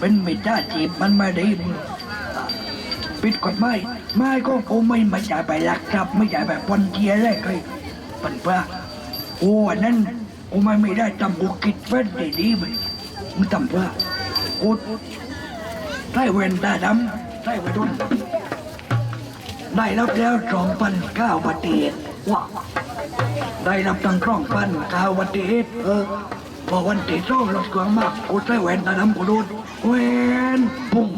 เป็นมิจฉาจีบมันไม่ดีปิดกฎหมายไม่ก็กูไม่ไม่จ่ายไปลักทรัพย์ไม่จ่ายไปปนเทียอะไรเลยปันเปล่ากูอันนั้นกูไม่ไม่ได้ทำกูคิดเว้นดีๆไปมึงทำเปล่ากูใส่เวนตาดำใส่ไว้ดุนได้รับแล้วสองพันเก้าปฏิเหตุว้าได้รับตั้งกล้องพันข่าววันที่เอ็ดเออพอวันที่สองรถเครื่องมากกูใส่แหวนตาดำกูโดน แหวนพุ่ง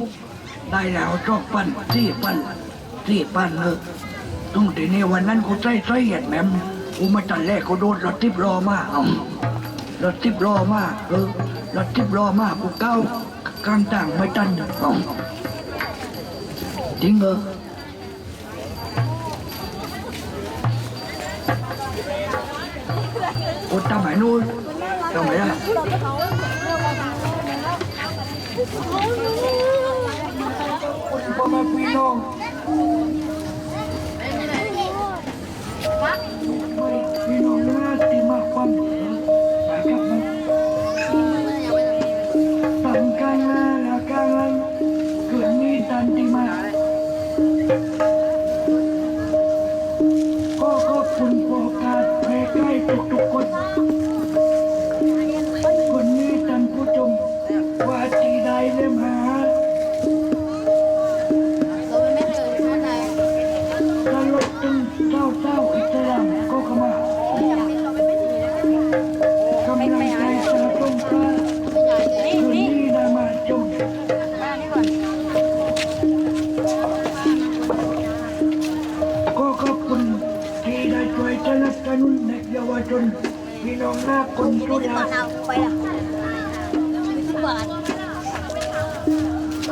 ได้แล้วจอกพันสี่พันสี่พันเออตรงที่นี่วันนั้นกูใส่ใส่เหยดแหมมกูมาตันแรกกูโดนรถทิพรอมาเอารถทิพรอมาเออรถทิพรอมากูเก้ากลางต่างไม่ตันเอาจริงเหรอกูทำไมนู่นทำไมล่ะ พ่ กเยาวชนพี่น้องหน้าคนทุยาก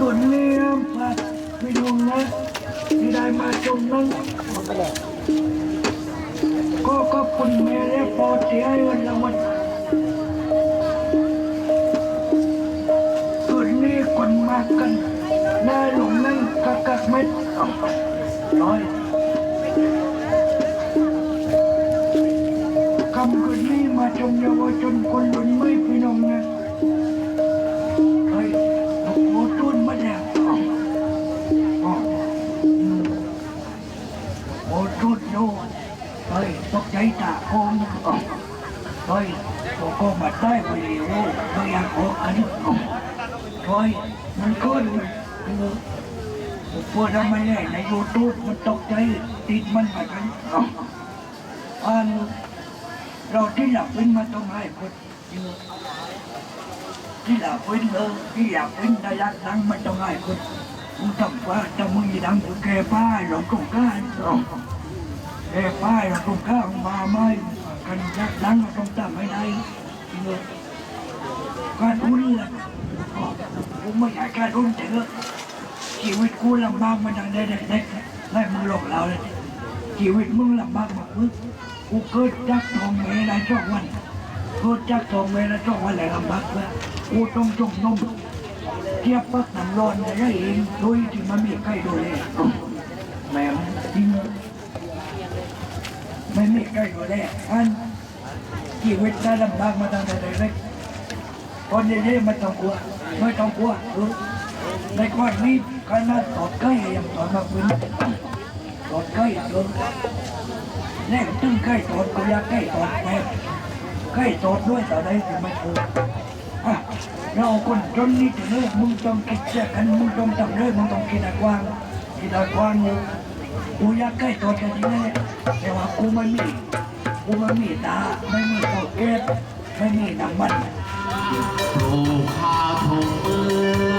คนเลี้ยงผัดพี่น้องนะที่ได้มาชมนั้นก็ขอบคุณแม่และพ่อที่ให้วันรางวัลคืนนี้คนมากันหน้าหลงนั่งกักกักเม็ดเอาน้อย คืนนี้มาชมเยาวชนคนรุ่นใหม่พี่น้องนะเฮ้ยโอ้โหตุ้นมาเนี่ยอ๋ออ๋ออืมโอ้ตุ้นโน่เฮ้ยตกใจตาโกงอ๋อเฮ้ยโกโก้มาได้ไปเลยโอ้ไม่อยากออกกันอ๋อเฮ้ยมันก็เลยเออพวกเราไม่ได้ในยูทูบมันตกใจติดมันไปกันอ๋ออัน เราที่หลับเป็นมาต้องให้คนเยอะที่อยากเป็นเออที่อยากเป็นได้รักดังมันต้องให้คนมึงทำว่าจะมึงดังกูแก่ป้ายหลงตรงกลางแก่ป้ายหลงตรงกลางมาไม่กันยักดังต้องทำไม่ได้เออการอุ้นเลยกูไม่อยากการอุ้นเถอะชีวิตกูลำบากมาตั้งแต่เด็กๆให้มึงหลอกเราเลยชีวิตมึงลำบากมากมึง กูเกิดจากทองเมได้ช่องวันเกูจักทองเวลาจ้องวันไหนลำบากเลยกูต้องจงนมเทียบปักน้ำร้อนได้เองโดยที่มันมีใครดูแลแม่จริงไม่มีใครดูแลอันชีวิตได้ลำบากมาตั้งแต่เด็กๆตอนเด็กๆไม่ต้องกลัวไม่ต้องกลัวในก้อนนี้ขนาดตอดใกล้ยังตอดมาพื้น ตอดใกล้เออแรกตึ้งใกล้ตอดกูอยากใกล้ตอดแป๊บใกล้โตดด้วยต่อได้ถึงไม่ถูกอะเราคนจนนี่ถึงเลิกมึงต้องคิดเสียกันมึงต้องทำเรื่องมึงต้องคิดอะกว้างคิดอะกว้างเลยกูอยากใกล้โตดกันจริงแน่แต่ว่ากูไม่มีกูไม่มีตาไม่มีเตาเก็บไม่มีน้ำมันปลูกข้าวถุง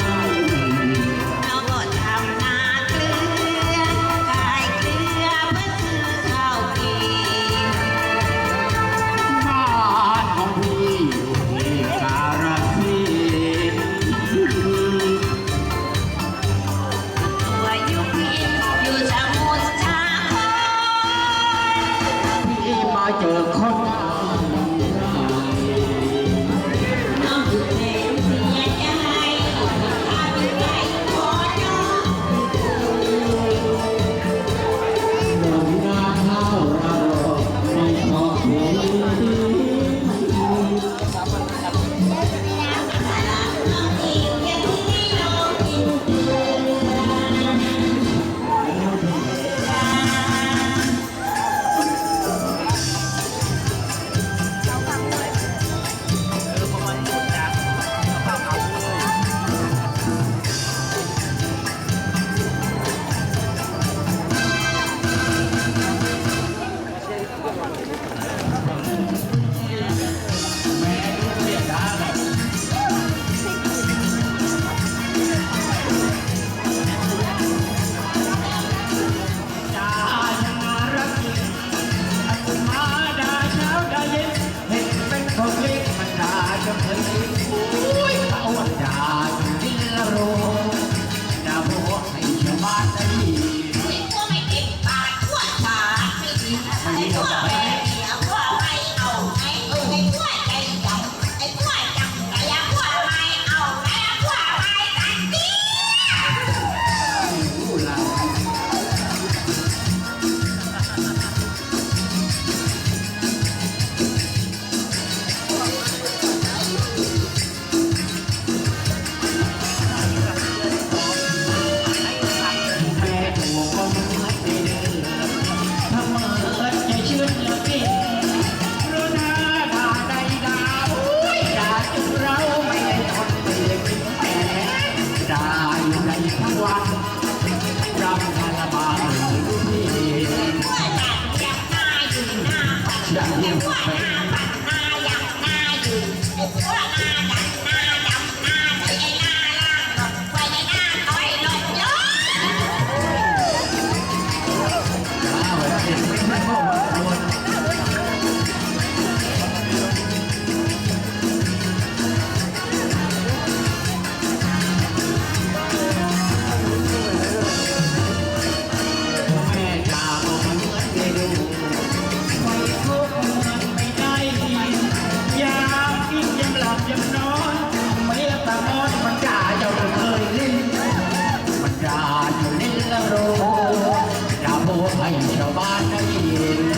欢迎小八加入